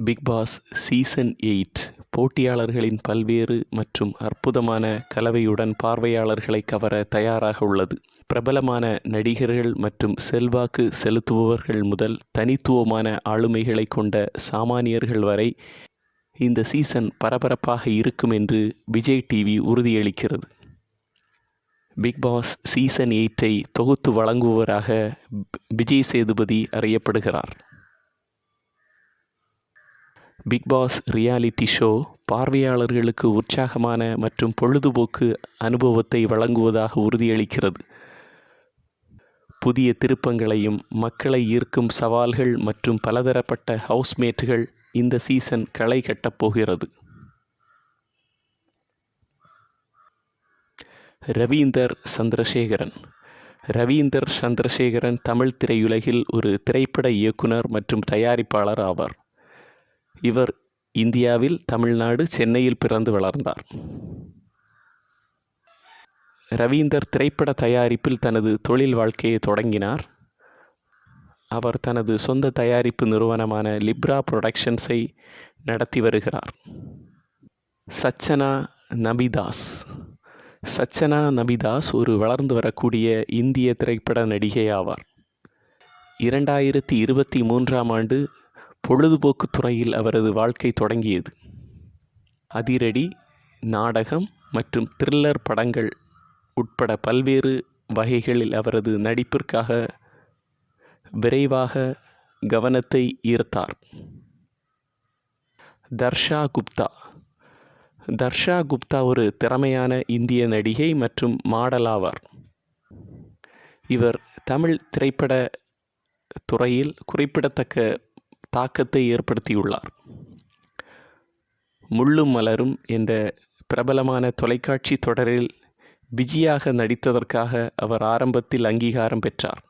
Big Boss season eight போட்டியாளர்களின் பல்வேறு மற்றும் அற்புதமான கலவையுடன் பார்வையாளர்களை கவர தயாராக உள்ளது. பிரபலமான நடிகர்கள் மற்றும் செல்வாக்கு செலுத்துபவர்கள் முதல் தனித்துவமான ஆளுமைகளை கொண்ட சாமானியர்கள் வரை இந்த சீசன் பரபரப்பாக இருக்கும் என்று விஜய் டிவி உறுதியளிக்கிறது. பிக் பாஸ் சீசன் எயிட்டை தொகுத்து வழங்குபவராக விஜய் சேதுபதி அறியப்படுகிறார். பிக் பாஸ் ரியாலிட்டி ஷோ பார்வையாளர்களுக்கு உற்சாகமான மற்றும் பொழுதுபோக்கு அனுபவத்தை வழங்குவதாக உறுதியளிக்கிறது. புதிய திருப்பங்களையும் மக்களை ஈர்க்கும் சவால்கள் மற்றும் பலதரப்பட்ட ஹவுஸ்மேட்டுகள் இந்த சீசன் களை கட்டப்போகிறது ரவீந்தர் சந்திரசேகரன். ரவீந்தர் சந்திரசேகரன் தமிழ் திரையுலகில் ஒரு திரைப்பட இயக்குனர் மற்றும் தயாரிப்பாளர் ஆவார். இவர் இந்தியாவில் தமிழ்நாடு சென்னையில் பிறந்து வளர்ந்தார். ரவீந்தர் திரைப்பட தயாரிப்பில் தனது தொழில் வாழ்க்கையை தொடங்கினார். அவர் தனது சொந்த தயாரிப்பு நிறுவனமான லிப்ரா புரொடக்ஷன்ஸை நடத்தி வருகிறார். சச்சனா நபிதாஸ். சச்சனா நபிதாஸ் ஒரு வளர்ந்து வரக்கூடிய இந்திய திரைப்பட நடிகை ஆவார். இரண்டாயிரத்தி இருபத்தி மூன்றாம் ஆண்டு பொழுதுபோக்கு துறையில் அவரது வாழ்க்கை தொடங்கியது. அதிரடி நாடகம் மற்றும் த்ரில்லர் படங்கள் உட்பட பல்வேறு வகைகளில் அவரது நடிப்பிற்காக விரைவாக கவனத்தை ஈர்த்தார். தர்ஷா குப்தா. தர்ஷா குப்தா ஒரு திறமையான இந்திய நடிகை மற்றும் மாடல் ஆவார். இவர் தமிழ் திரைப்பட துறையில் குறிப்பிடத்தக்க தாக்கத்தை ஏற்படுத்தியுள்ளார். முள்ளும் மலரும் என்ற பிரபலமான தொலைக்காட்சி தொடரில் பிஜியாக நடித்ததற்காக அவர் ஆரம்பத்தில் அங்கீகாரம் பெற்றார்.